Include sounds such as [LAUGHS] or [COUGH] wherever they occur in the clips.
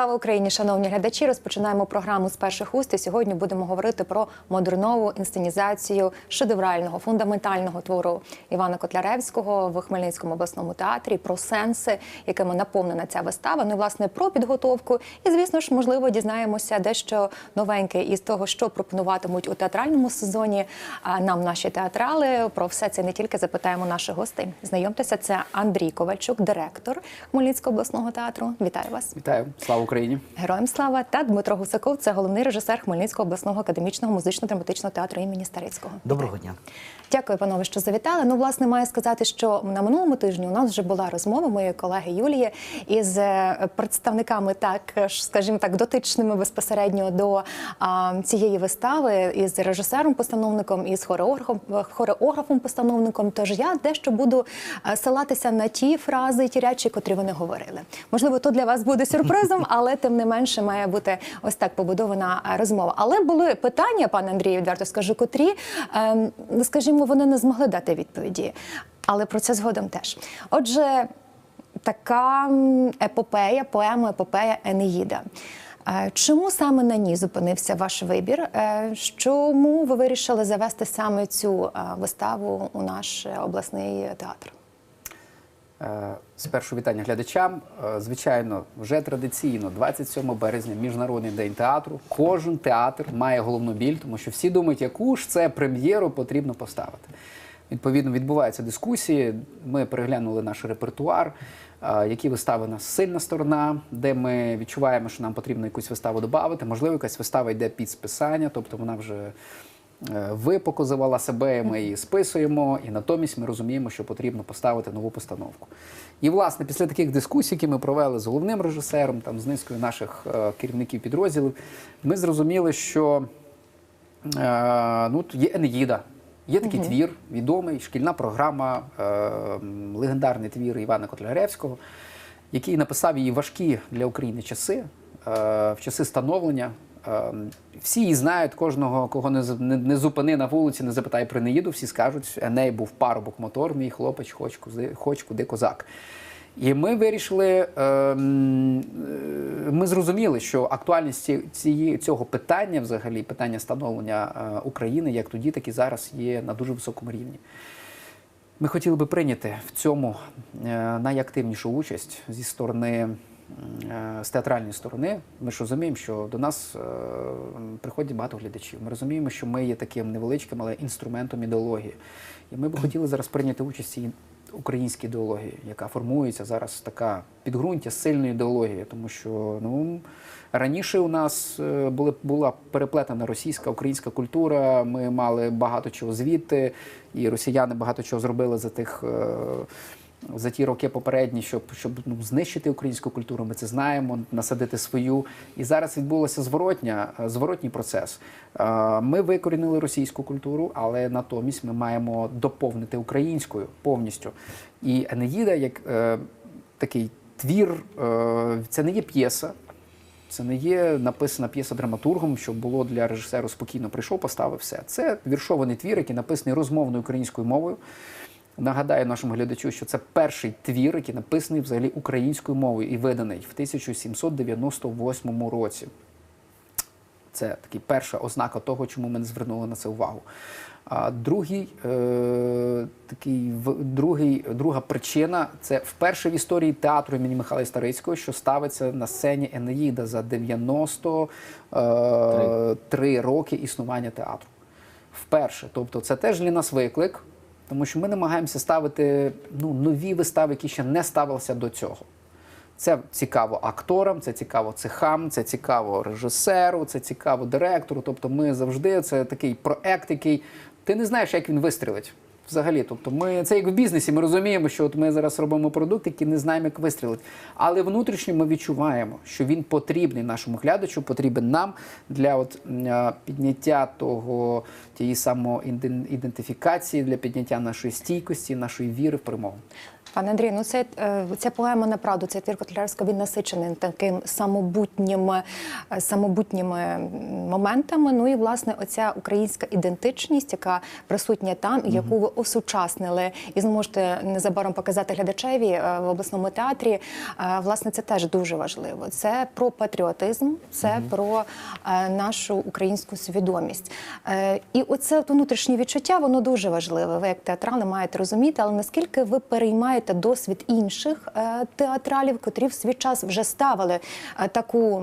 Слава Україні, шановні глядачі. Розпочинаємо програму з перших уст. І сьогодні будемо говорити про модернову інсценізацію шедеврального фундаментального твору Івана Котляревського в Хмельницькому обласному театрі, про сенси, якими наповнена ця вистава. Ну і власне про підготовку. І звісно ж, можливо, дізнаємося дещо новеньке із того, що пропонуватимуть у театральному сезоні. Нам наші театрали про все це не тільки запитаємо наших гостей. Знайомтеся, це Андрій Ковальчук, директор Хмельницького обласного театру. Вітаю вас. Вітаю, слава Україні! Героям слава та Дмитро Гусаков, це головний режисер Хмельницького обласного академічного музично-драматичного театру імені Старицького. Доброго дня. Дякую, панове, що завітали. Ну, власне, маю сказати, що на минулому тижні у нас вже була розмова моєї колеги Юлії із е, представниками, так скажімо так, дотичними безпосередньо до а, цієї вистави, із режисером-постановником, із хореографом, хореографом-постановником. Тож я дещо буду е, ссилатися на ті фрази, ті речі, котрі вони говорили. Можливо, то для вас буде сюрпризом, [LAUGHS] але тим не менше має бути ось так побудована е, розмова. Але були питання, пане Андрію, відверто скажу, котрі, ем, скажімо, вони не змогли дати відповіді. Але про це згодом теж. Отже, така епопея, поема епопея Енеїда. Е, Чому саме на ній зупинився ваш вибір? Е, Чому ви вирішили завести саме цю е, виставу у наш обласний театр? Е, Спершу вітання глядачам. Е, Звичайно, вже традиційно, 27 березня, міжнародний день театру. Кожен театр має головну біль, тому що всі думають, яку ж це прем'єру потрібно поставити. Відповідно, відбуваються дискусії. Ми переглянули наш репертуар, е, які вистави нас сильна сторона, де ми відчуваємо, що нам потрібно якусь виставу додати. Можливо, якась вистава йде під списання, тобто вона вже е, випоказувала себе, і ми її списуємо, і натомість ми розуміємо, що потрібно поставити нову постановку. І, власне, після таких дискусій, які ми провели з головним режисером, там, з низкою наших е, керівників підрозділів, ми зрозуміли, що е, ну, є Енеїда. Є такий твір, відомий, шкільна програма, е, легендарний твір Івана Котляревського, який написав її важкі для України часи, е, в часи становлення. Е, всі її знають, кожного, кого не, не, не зупини на вулиці, не запитай про Неїду, всі скажуть, Еней був парубок мотор, мій хлопець, хоч куди, хоч куди козак. І ми вирішили, е, е, ми зрозуміли, що актуальність ці- цієї, цього питання, взагалі, питання становлення е, України, як тоді, так і зараз, є на дуже високому рівні. Ми хотіли би прийняти в цьому е, найактивнішу участь зі сторони з театральної сторони. Ми ж розуміємо, що до нас е, приходять багато глядачів. Ми розуміємо, що ми є таким невеличким, але інструментом ідеології. І ми б хотіли зараз прийняти участь цій українській ідеології, яка формується зараз така підґрунтя сильної ідеології, тому що ну. Раніше у нас е, були, була переплетена російська українська культура. Ми мали багато чого звідти, і росіяни багато чого зробили за тих е, за ті роки попередні, щоб, щоб ну, знищити українську культуру. Ми це знаємо, насадити свою. І зараз відбулося зворотня, е, зворотній процес. Е, Ми викорінили російську культуру, але натомість ми маємо доповнити українською повністю. І Енеїда, як е, такий твір, е, це не є п'єса. Це не є написана п'єса драматургом, щоб було для режисеру спокійно прийшов, поставив все. Це віршований твір, який написаний розмовною українською мовою. Нагадаю нашому глядачу, що це перший твір, який написаний взагалі українською мовою і виданий в 1798 році. Це такий перша ознака того, чому ми не звернули на це увагу. А другий, е, такий, в- другий, друга причина це вперше в історії театру імені Михайла Старицького, що ставиться на сцені Енеїда за 93 роки існування театру. Вперше. Тобто, це теж для нас виклик, тому що ми намагаємося ставити ну, нові вистави, які ще не ставилися до цього. Це цікаво акторам, це цікаво цехам, це цікаво режисеру, це цікаво директору. Тобто, ми завжди це такий проект, який ти не знаєш, як він вистрілить. Взагалі, тобто, ми це як в бізнесі. Ми розуміємо, що от ми зараз робимо продукт, який не знаємо, як вистрілити. Але внутрішньо ми відчуваємо, що він потрібний нашому глядачу, потрібен нам для от підняття того тієї самоідентифікації, для підняття нашої стійкості, нашої віри в перемогу. Пане Андрій, ну це е, ця поема направду, цей твір Котляревського, він насичений таким самобутнім, е, самобутніми моментами. Ну і власне оця українська ідентичність, яка присутня там, і яку ви осучаснили, і зможете незабаром показати глядачеві е, в обласному театрі. Власне, це теж дуже важливо. Це про патріотизм, це про е, нашу українську свідомість. І оце внутрішнє відчуття, воно дуже важливе. Ви як театрали маєте розуміти, але наскільки ви переймаєте досвід інших е, театралів, котрі в свій час вже ставили е, таку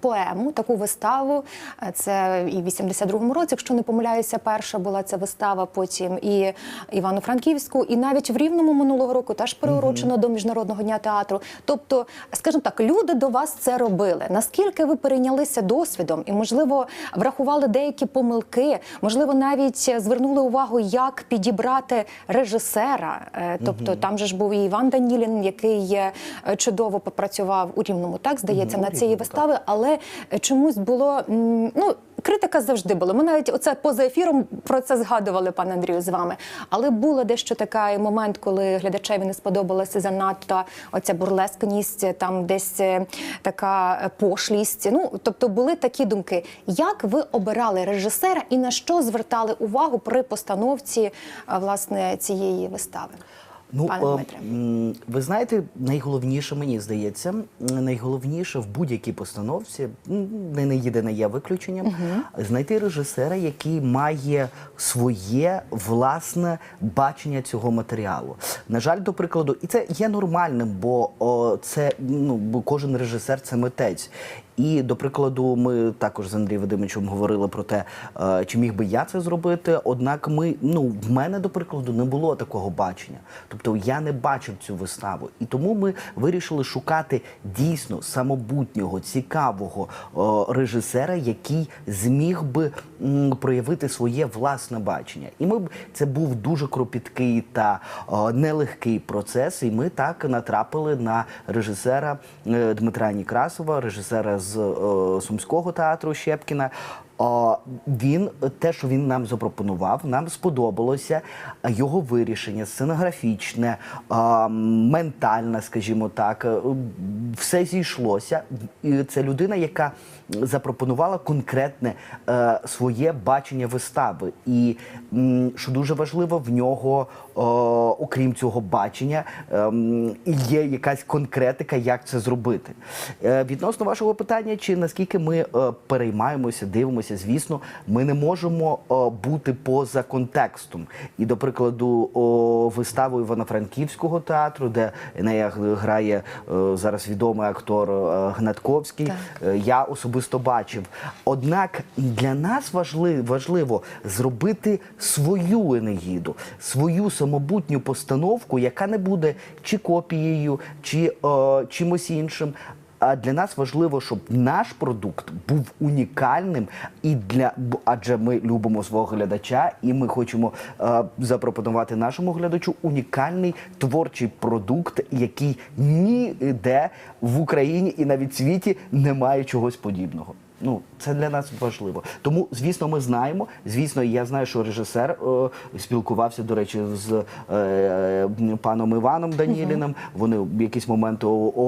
поему, таку виставу. Е, Це і в 82-му році, якщо не помиляюся, перша була ця вистава, потім і Івано-Франківську, і навіть в Рівному минулого року теж переурочено до міжнародного дня театру. Тобто, скажімо так, люди до вас це робили. Наскільки ви перейнялися досвідом і, можливо, врахували деякі помилки, можливо, навіть звернули увагу, як підібрати режисера. Тобто, там же ж був і Іван Данілін, який е, чудово попрацював у рівному, так здається, на цієї вистави, але чомусь було ну. Критика завжди була. Ми навіть оце поза ефіром про це згадували, пане Андрію, з вами. Але було дещо такий момент, коли глядачеві не сподобалася занадто оця бурлескність, там десь е, така е, пошлість. Ну тобто були такі думки. Як ви обирали режисера і на що звертали увагу при постановці е, власне цієї вистави? Ну, Пане е, ви знаєте, найголовніше, мені здається, найголовніше в будь-якій постановці, не, не єдине є виключенням, знайти режисера, який має своє власне бачення цього матеріалу. На жаль, до прикладу, і це є нормальним, бо о, це ну, бо кожен режисер це митець. І до прикладу, ми також з Андрієм Вадимовичем говорили про те, е, чи міг би я це зробити. Однак, ми ну в мене до прикладу не було такого бачення. Тобто я не бачив цю виставу, і тому ми вирішили шукати дійсно самобутнього, цікавого е, режисера, який зміг би проявити своє власне бачення. І ми це був дуже кропіткий та е, нелегкий процес. І ми так натрапили на режисера Дмитра Нікрасова, режисера з е, Сумського театру Щепкіна. Він те, що він нам запропонував, нам сподобалося його вирішення, сценографічне, ментальне, скажімо так, е, все зійшлося. Це людина, яка запропонувала конкретне е, своє бачення вистави. І м, що дуже важливо, в нього, е, окрім цього бачення, ем, є якась конкретика, як це зробити. Е, відносно вашого питання, чи наскільки ми е, переймаємося, дивимося, звісно, ми не можемо е, бути поза контекстом. І, до прикладу, о, виставу Івано-Франківського театру, де нею грає е, зараз відомий актор е, Гнатковський, Так. е, я особисто бачив. Однак для нас важливо, важливо зробити свою енегіду, свою самобутню постановку, яка не буде чи копією, чи о, чимось іншим. А для нас важливо, щоб наш продукт був унікальним і для адже ми любимо свого глядача, і ми хочемо е, запропонувати нашому глядачу унікальний творчий продукт, який ніде в Україні і навіть світі немає чогось подібного. Ну, це для нас важливо. Тому, звісно, ми знаємо. Звісно, я знаю, що режисер е, спілкувався, до речі, з е, паном Іваном Даніліним. Вони в якийсь момент о, о,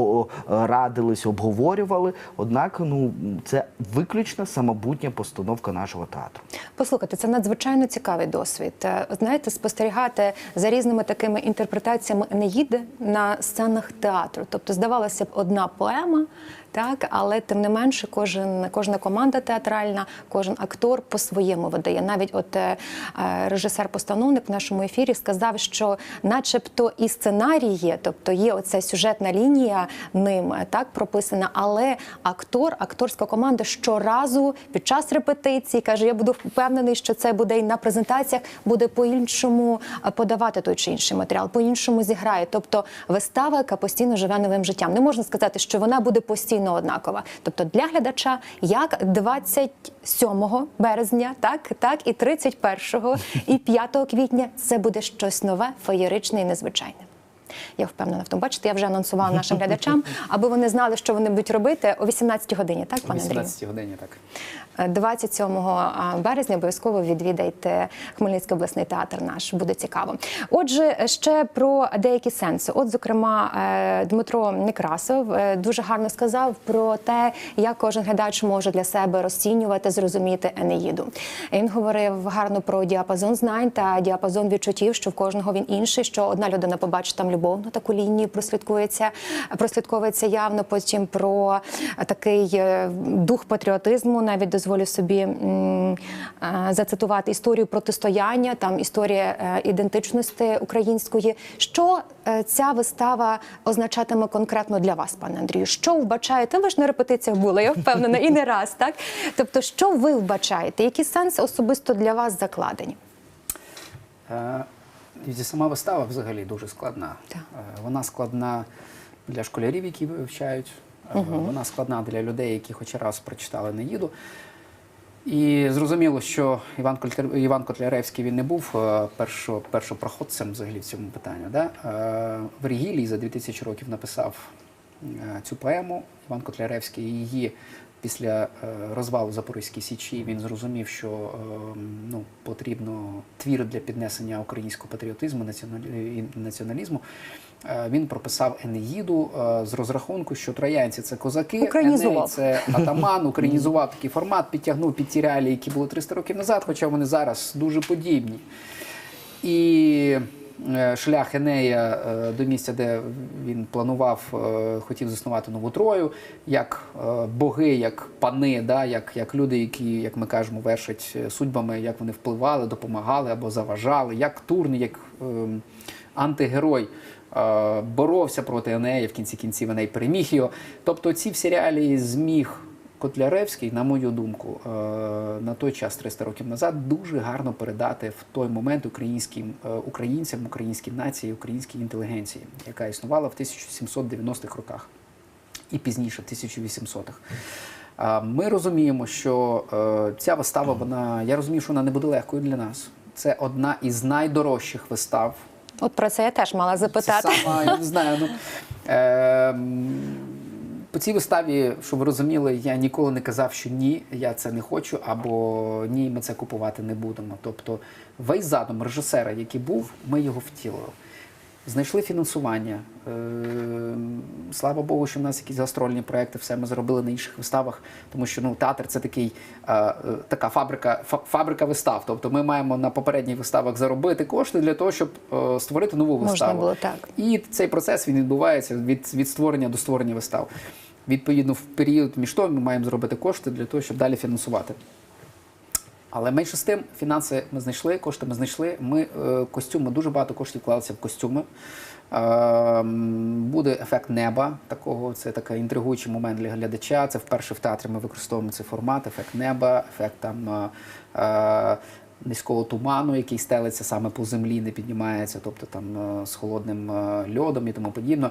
о, радились, обговорювали. Однак, ну це виключно самобутня постановка нашого театру. Послухайте, це надзвичайно цікавий досвід. Е, Знаєте, спостерігати за різними такими інтерпретаціями Енеїди на сценах театру. Тобто, здавалося б, одна поема, так, але тим не менше, кожен, кожна команда театральна, кожен актор по-своєму видає. Навіть от е, е, режисер-постановник в нашому ефірі сказав, що, начебто, і сценарій є, тобто є оця сюжетна лінія ним е, так прописана, але актор, акторська команда щоразу під час репетиції каже: я буду впевнений, що це буде і на презентаціях, буде по-іншому е, подавати той чи інший матеріал, по-іншому зіграє. Тобто вистава, яка постійно живе новим життям. Не можна сказати, що вона буде постійно однакова. Тобто для глядача, як 27 березня, так, так і 31 і 5 квітня це буде щось нове, феєричне і незвичайне. Я впевнена в тому. Бачите, я вже анонсувала нашим [LAUGHS] глядачам, аби вони знали, що вони будуть робити о 18 годині, так, пане Андрію? 18 годині так. 27 березня обов'язково відвідайте Хмельницький обласний театр наш. Буде цікаво. Отже, ще про деякі сенси. От, зокрема, е, Дмитро Некрасов е, дуже гарно сказав про те, як кожен глядач може для себе розцінювати, зрозуміти Енеїду. Він говорив гарно про діапазон знань та діапазон відчуттів, що в кожного він інший. Що одна людина побачить там любовну таку лінію, прослідкується, прослідковується явно. Потім про такий е, дух патріотизму, навіть дозволю собі е, зацитувати історію протистояння, там історія е, ідентичності української. Що е, ця вистава означатиме конкретно для вас, пане Андрію? Що вбачаєте? Ви ж на репетиціях були, я впевнена, і не раз, так? Тобто, що ви вбачаєте? Які сенси особисто для вас закладені? Дивіться, Сама вистава взагалі дуже складна. Так. Е, Вона складна для школярів, які вивчають. Угу. Вона складна для людей, які хоч раз прочитали Неїду. І зрозуміло, що Іван, Кольтер- Іван Котляревський він не був е, першо, першопроходцем взагалі в цьому питанні. Да? Вергілій за 2000 років написав цю поему. Іван Котляревський її після е, розвалу Запорізької Січі він зрозумів, що е, ну, потрібно твір для піднесення українського патріотизму, і націоналізму. Е, Він прописав Енеїду е, з розрахунку, що троянці це козаки. Еней це атаман, [LAUGHS] українізував такий формат, підтягнув під ті реалії, які були 300 років назад, хоча вони зараз дуже подібні. І е, шлях Енея е, до місця, де він планував, е, хотів заснувати нову Трою, як е, боги, як пани, да, як, як люди, які, як ми кажемо, вершать е, судьбами, як вони впливали, допомагали або заважали, як Турн, як ем, антигерой. е, Боровся проти Енея, в кінці кінців Еней переміг його. Тобто ці всі реалії зміг Котляревський, на мою думку, е, на той час 300 років назад дуже гарно передати в той момент українським е, українцям, українській нації, українській інтелігенції, яка існувала в 1790-х роках і пізніше, в 1800-х. Ми розуміємо, що е, ця вистава, вона я розумію, що вона не буде легкою для нас. Це одна із найдорожчих вистав От про це я теж мала запитати. це сама, я не знаю. Ну, [LAUGHS] е, по цій виставі, щоб ви розуміли, я ніколи не казав, що ні, я це не хочу, або ні, ми це купувати не будемо. Тобто, весь задум режисера, який був, ми його втілили. Знайшли фінансування. Е, слава Богу, що в нас якісь гастрольні проекти, все ми зробили на інших виставах, тому що ну, театр це такий, е, така фабрика, фабрика вистав. Тобто ми маємо на попередніх виставах заробити кошти для того, щоб е, створити нову Можна виставу. було так. І цей процес він відбувається від, від створення до створення вистав. Відповідно, в період між тим ми маємо зробити кошти для того, щоб далі фінансувати. Але менше з тим, фінанси ми знайшли, кошти ми знайшли. Ми е, костюми, дуже багато коштів вкладалося в костюми. Е, буде ефект неба. Такого це такий інтригуючий момент для глядача. Це вперше в театрі ми використовуємо цей формат, ефект неба, ефект там. Низького туману, який стелиться саме по землі, не піднімається, тобто там е, з холодним е, льодом і тому подібно.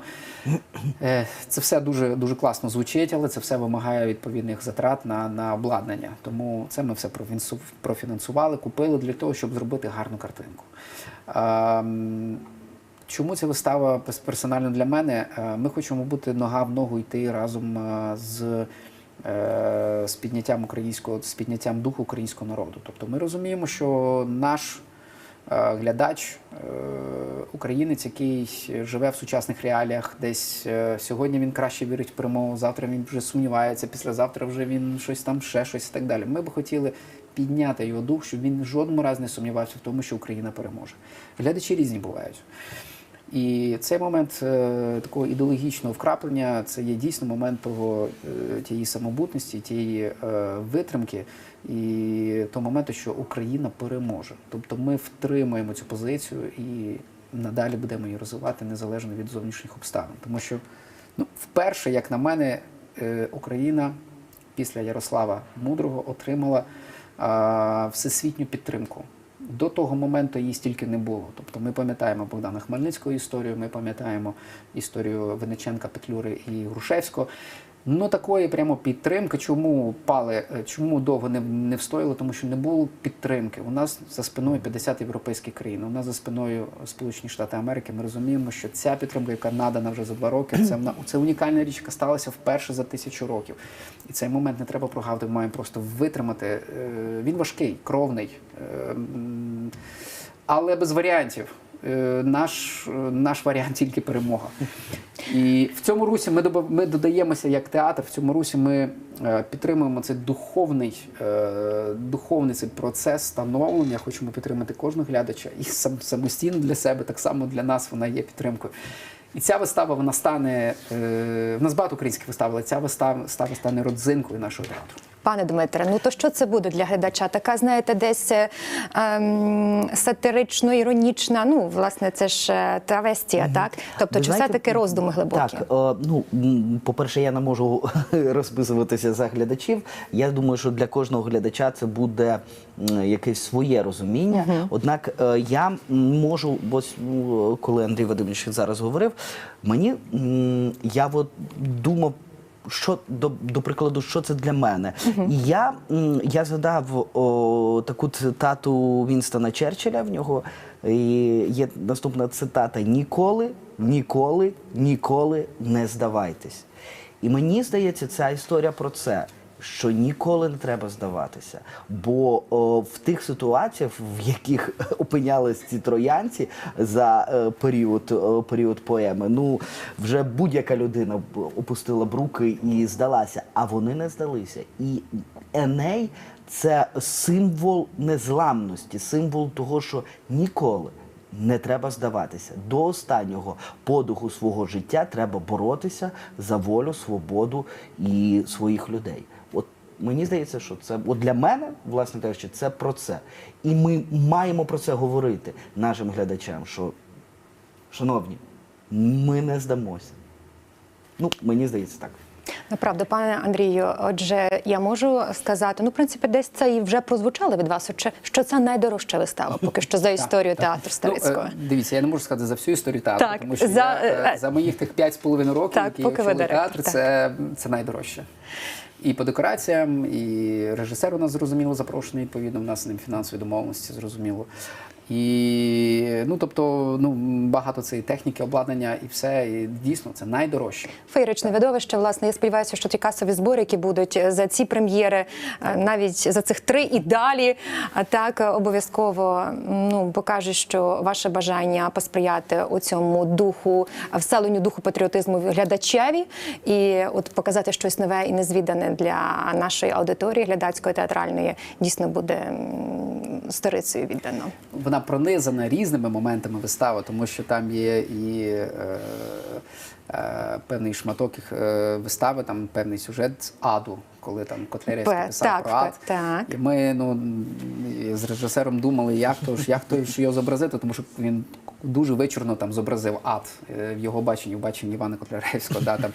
Е, Це все дуже дуже класно звучить, але це все вимагає відповідних затрат на, на обладнання. Тому це ми все профінансували, купили для того, щоб зробити гарну картинку. Чому ця вистава персонально для мене? Ми хочемо бути нога в ногу йти разом з, з підняттям українського, з підняттям духу українського народу. Тобто ми розуміємо, що наш е, глядач, е, українець, який живе в сучасних реаліях, десь е, сьогодні він краще вірить в перемогу, завтра він вже сумнівається, післязавтра вже він щось там ще щось і так далі. Ми би хотіли підняти його дух, щоб він жодному разі не сумнівався в тому, що Україна переможе. Глядачі різні бувають. І цей момент е, такого ідеологічного вкраплення це є дійсно момент того, е, тієї самобутності, тієї е, витримки і того моменту, що Україна переможе. Тобто ми втримуємо цю позицію і надалі будемо її розвивати незалежно від зовнішніх обставин. Тому що ну, вперше, як на мене, Україна після Ярослава Мудрого отримала всесвітню підтримку. До того моменту її стільки не було. Тобто ми пам'ятаємо Богдана Хмельницького історію, ми пам'ятаємо історію Вениченка, Петлюри і Грушевського. Ну такої прямо підтримки. Чому пали, е, чому довго не, не встояли? Тому що не було підтримки. У нас за спиною 50 європейських країн. У нас за спиною Сполучені Штати Америки. Ми розуміємо, що ця підтримка, яка надана вже за два роки, це це унікальна річ, яка сталася вперше за тисячу років. І цей момент не треба прогавити. Ми маємо просто витримати. Е, Він важкий, кровний. Е, але без варіантів. Е, Наш, е, наш варіант тільки перемога. І в цьому русі ми, ми додаємося як театр. В цьому русі ми е, підтримуємо цей духовний, духовний цей процес становлення. Хочемо підтримати кожного глядача і сам, самостійно для себе, так само для нас вона є підтримкою. І ця вистава вона стане в нас багато українських вистав, але ця вистава стане родзинкою нашого театру. Пане Дмитре, ну то що це буде для глядача? Така, знаєте, десь е, ем, сатирично, іронічна. Ну, власне, це ж е, травестія, так? Тобто, Ви чи все-таки роздуми глибокі? Так, е, ну по-перше, я не можу [LAUGHS] розписуватися за глядачів. Я думаю, що для кожного глядача це буде якесь своє розуміння. Однак е, я можу, ось ну, коли Андрій Вадимович зараз говорив, мені я от думав. Що до, до прикладу, що це для мене? І я, я згадав о, таку цитату Вінстона Черчилля. В нього і є наступна цитата: ніколи, ніколи, ніколи не здавайтесь. І мені здається, ця історія про це. Що ніколи не треба здаватися, бо о, в тих ситуаціях, в яких [LAUGHS] опинялись ці троянці за е, період, е, період поеми, ну вже будь-яка людина опустила б руки і здалася, а вони не здалися. І Еней це символ незламності, символ того, що ніколи не треба здаватися. До останнього подуху свого життя треба боротися за волю, свободу і своїх людей. Мені здається, що це от для мене, власне кажучи, це про це. І ми маємо про це говорити нашим глядачам, що, шановні, ми не здамося. Ну, мені здається так. Направду, пане Андрію, отже, я можу сказати, ну, в принципі, десь це і вже прозвучало від вас, що, що це найдорожча вистава, [LAUGHS] поки що за історію театру Ставицького. Ну, е, дивіться, я не можу сказати за всю історію театру, Так, тому що за, я, е, е, за моїх тих 5,5 років, Так, які я вчила театр, так. це, це найдорожче. І по декораціям, і режисер у нас зрозуміло запрошений, відповідно, в нас з ним фінансові домовленості зрозуміло. І ну тобто, ну багато цієї техніки, обладнання і все. І дійсно це найдорожче. Феєричне видовище. Власне, я сподіваюся, що ті касові збори, які будуть е, за ці прем'єри, е, навіть за цих три і далі, а так е, обов'язково ну покаже, що ваше бажання посприяти у цьому духу, вселенню духу патріотизму глядачеві, і от показати щось нове і незвідане для нашої аудиторії глядацької театральної дійсно буде сторицею віддано. Вона пронизана різними моментами вистави, тому що там є і е, е, певний шматок е, вистави, там певний сюжет з аду, коли там Котляревський писав так, про ад. так. І ми ну, з режисером думали, як то ж, як то ж його зобразити, тому що він дуже вичурно там зобразив ад е, в його баченні, в баченні Івана Котляревського. Да, там.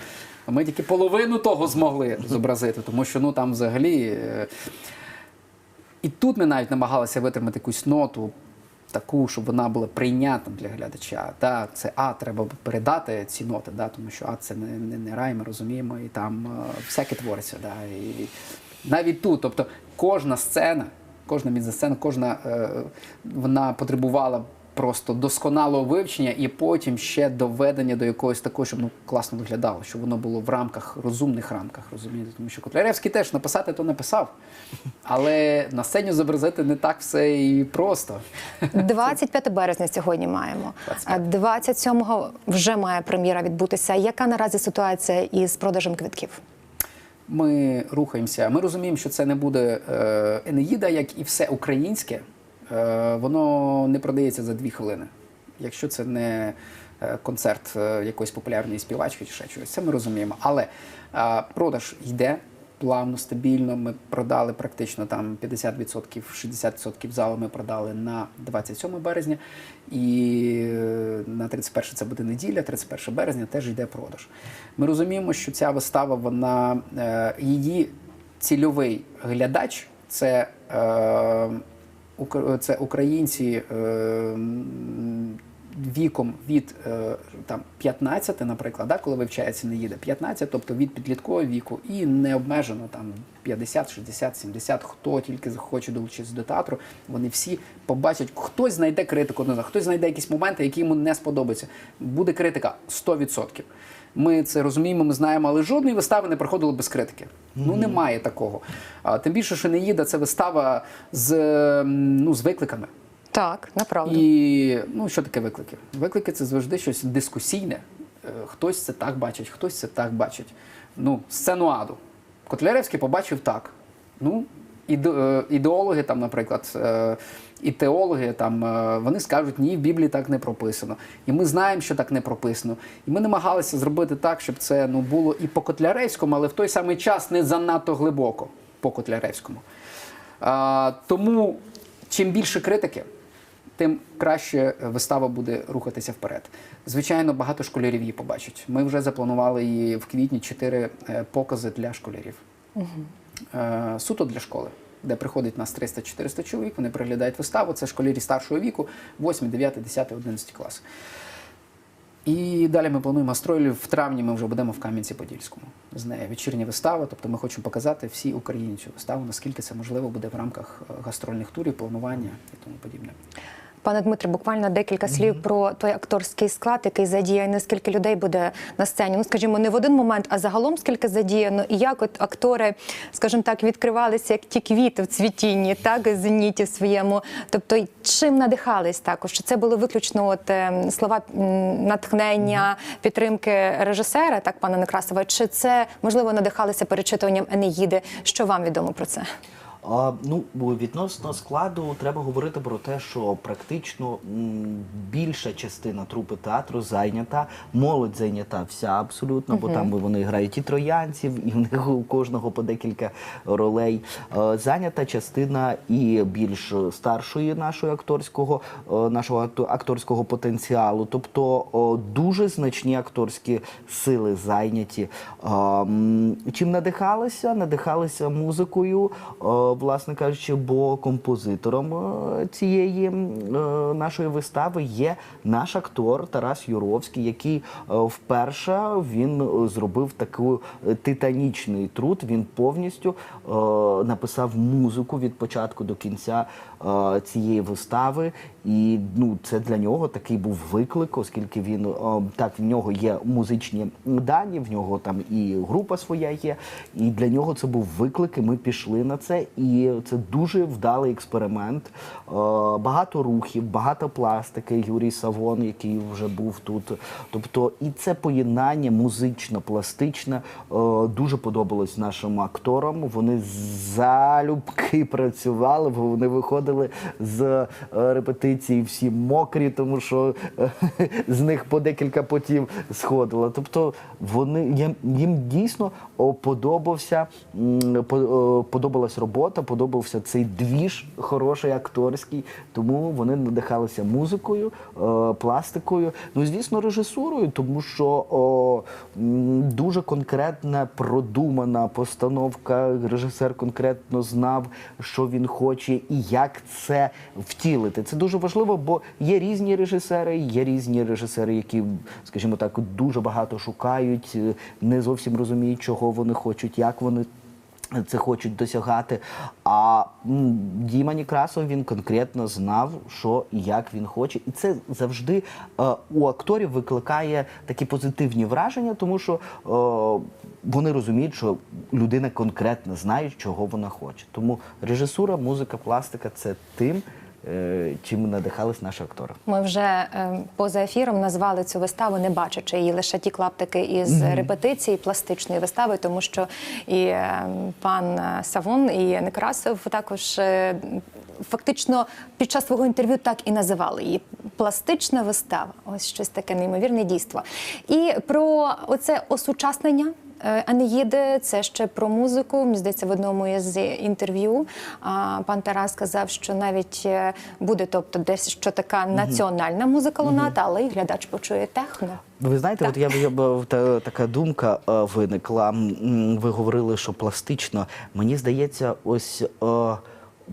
Ми тільки половину того змогли зобразити, тому що ну там взагалі. е, і тут ми навіть намагалися витримати якусь ноту, таку, щоб вона була прийнятна для глядача. Да, це А, треба передати ці ноти, да, тому що А це не, не, не рай, ми розуміємо, і там е, всяке твориться. Да, і навіть тут, тобто кожна сцена, кожна мізансцена, кожна е, вона потребувала. Просто досконалого вивчення і потім ще доведення до якогось такого, щоб ну класно виглядало, щоб воно було в рамках, розумних рамках, розумієте? Тому що Котляревський теж написати то написав, але на сцені зобразити не так все і просто. 25 березня сьогодні маємо. 25. 27-го вже має прем'єра відбутися. Яка наразі ситуація із продажем квитків? Ми рухаємося. Ми розуміємо, що це не буде е, Енеїда, як і все українське. Е, воно не продається за дві хвилини. Якщо це не е, концерт е, якоїсь популярної співачки чи ще чогось, це ми розуміємо. Але продаж йде плавно, стабільно. Ми продали практично там 50%, 60% залу ми продали на 27 березня. І на 31 це буде неділя, 31 березня теж йде продаж. Ми розуміємо, що ця вистава, вона її цільовий глядач це. Це українці е, віком від е, там 15, наприклад, да, коли вивчається не їде 15, тобто від підліткового віку, і не обмежено там 50, 60, 70, хто тільки захоче долучитися до театру, вони всі побачать, хтось знайде критику, хтось знайде якісь моменти, які йому не сподобаються. Буде критика 100%. Ми це розуміємо, ми знаємо, але жодної вистави не проходило без критики. Ну немає такого. А, тим більше, що Неїда це вистава з, ну, з викликами. Так, направду. І ну що таке виклики? Виклики це завжди щось дискусійне. Е, Хтось це так бачить, хтось це так бачить. Ну, сцену аду. Котляревський побачив так. Ну, іде- е, ідеологи, там, наприклад, е, і теологи, там, е, вони скажуть, ні, в Біблії так не прописано. І ми знаємо, що так не прописано. І ми намагалися зробити так, щоб це ну, було і по Котляревському, але в той самий час не занадто глибоко по Котляревському. А, тому чим більше критики, тим краще вистава буде рухатися вперед. Звичайно, багато школярів її побачать. Ми вже запланували її в квітні чотири е, покази для школярів. Е, Суто для школи, де приходить нас 300-400 чоловік, вони приглядають виставу. Це школярі старшого віку, 8, 9, 10, 11 клас. І далі ми плануємо гастролі. В травні ми вже будемо в Кам'янці-Подільському. З нею вечірня вистава. Тобто ми хочемо показати всій Україні цю виставу, наскільки це можливо буде в рамках е, гастрольних турів, планування і тому подібне. Пане Дмитре, буквально декілька слів про той акторський склад, який задіяний, скільки людей буде на сцені. Ну, скажімо, не в один момент, а загалом скільки задіяно, і як от актори, скажімо так, відкривалися як ті квіти в цвітінні, так зеніті своєму. Тобто, чим надихались також? Чи це були виключно от е, слова натхнення, підтримки режисера, так пане Некрасова? Чи це можливо надихалися перечитуванням Енеїди? Що вам відомо про це? Ну, відносно складу треба говорити про те, що практично більша частина трупи театру зайнята, молодь зайнята вся абсолютно, бо там вони грають і троянців, і в них у кожного по декілька ролей. Е, Зайнята частина і більш старшої нашої акторського, е, нашого акторського потенціалу, тобто дуже значні акторські сили зайняті. Чим надихалися? Надихалися музикою, е, власне кажучи, бо композитором е, цієї е, нашої вистави є наш актор Тарас Юровський, який е, вперше він зробив такий титанічний труд. Він повністю написав музику від початку до кінця цієї вистави. І ну, це для нього такий був виклик, оскільки він е, так в нього є музичні дані, в нього там і група своя є. І для нього це був виклик. і Ми пішли на це. І це дуже вдалий експеримент. Е, Багато рухів, багато пластики. Юрій Савон, який вже був тут. Тобто, і це поєднання музично-пластичне е, дуже подобалось нашим акторам. Вони залюбки працювали, бо вони виходили з е, репетиції всі мокрі, тому що е, з них по декілька потів сходило. Тобто вони їм, дійсно подобався о, подобалась робота, подобався цей двіж хороший акторський. Тому вони надихалися музикою, е, пластикою. Ну звісно, режисурою, тому що о, дуже конкретна продумана постановка. Режисер конкретно знав, що він хоче і як це втілити. Це дуже важливо, бо є різні режисери, є різні режисери, які, скажімо так, дуже багато шукають, е, не зовсім розуміють, чого вони хочуть, як вони. Це хочуть досягати. А Діма Нікрасов він конкретно знав, що і як він хоче. І це завжди е, у акторів викликає такі позитивні враження, тому що е, вони розуміють, що людина конкретно знає, чого вона хоче. Тому режисура, музика, пластика це тим, чим надихались наші актори. Ми вже е, поза ефіром назвали цю виставу, не бачачи її лише ті клаптики із репетиції пластичної вистави, тому що і е, пан Савон, і Некрасов також. е, Фактично під час свого інтерв'ю так і називали її пластична вистава. Ось щось таке неймовірне дійство. І про оце осучаснення е, Анеїди, це ще про музику. Мені здається, в одному із інтерв'ю пан Тарас сказав, що навіть е, буде, тобто, десь що така національна музика лунати, але й глядач почує техно. Ви знаєте, от я, я б- та, така думка е, виникла. Ви говорили, що пластично. Мені здається, ось е,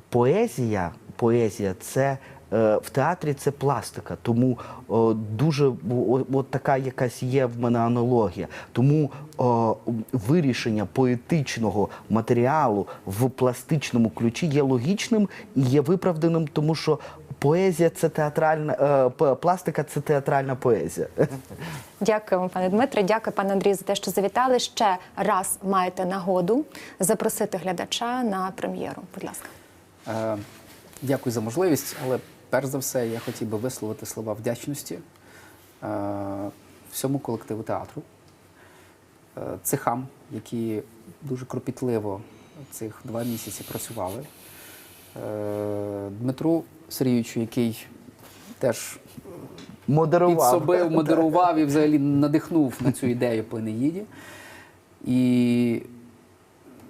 поезія, поезія це Е, В театрі це пластика, тому о, дуже о, от така якась є в мене аналогія. Тому о, вирішення поетичного матеріалу в пластичному ключі є логічним і є виправданим, тому що поезія це театральна е, пластика це театральна поезія. Дякуємо, пане Дмитре. Дякую, пане Андрію, за те, що завітали. Ще раз маєте нагоду запросити глядача на прем'єру. Будь ласка. Е, Дякую за можливість, але перш за все я хотів би висловити слова вдячності е, всьому колективу театру, е, цехам, які дуже кропітливо цих два місяці працювали, е, Дмитру Сергійовичу, який теж Модерував. підсобив, [LAUGHS] модерував і взагалі надихнув на цю ідею по Енеїді. І,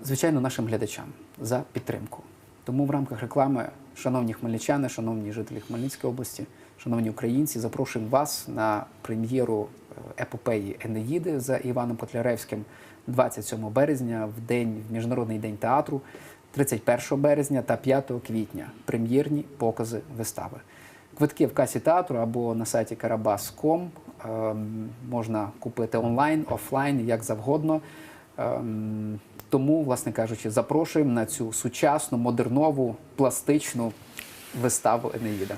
звичайно, нашим глядачам за підтримку. Тому в рамках реклами, шановні хмельничани, шановні жителі Хмельницької області, шановні українці, запрошуємо вас на прем'єру е, епопеї Енеїди за Іваном Котляревським 27 березня, в день в Міжнародний день театру, 31 березня та 5 квітня. Прем'єрні покази вистави. Квитки в касі театру або на сайті karabas.com ем, можна купити онлайн, офлайн, як завгодно. Ем, тому, власне кажучи, запрошуємо на цю сучасну, модернову, пластичну виставу Енеїда.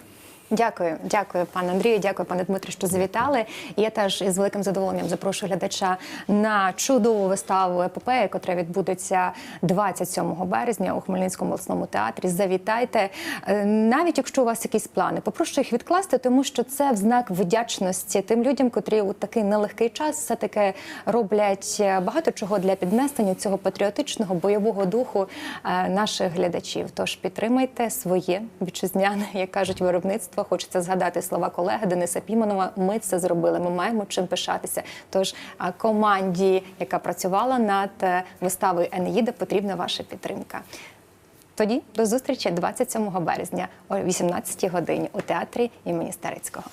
Дякую, дякую, пане Андрію, дякую, пане Дмитре, що завітали. Я теж із великим задоволенням запрошую глядача на чудову виставу епопеї, яка відбудеться 27 березня у Хмельницькому обласному театрі. Завітайте, Е, навіть якщо у вас якісь плани, попрошу їх відкласти, тому що це в знак вдячності тим людям, котрі у такий нелегкий час все таки роблять е, багато чого для піднесення цього патріотичного бойового духу е, наших глядачів. Тож підтримайте своє вітчизняне, як кажуть, виробництво. Хочеться згадати слова колеги Дениса Піманова. Ми це зробили. Ми маємо чим пишатися. Тож команді, яка працювала над е, виставою Енеїда, потрібна ваша підтримка. Тоді до зустрічі 27 березня о 18 годині у театрі імені Старицького.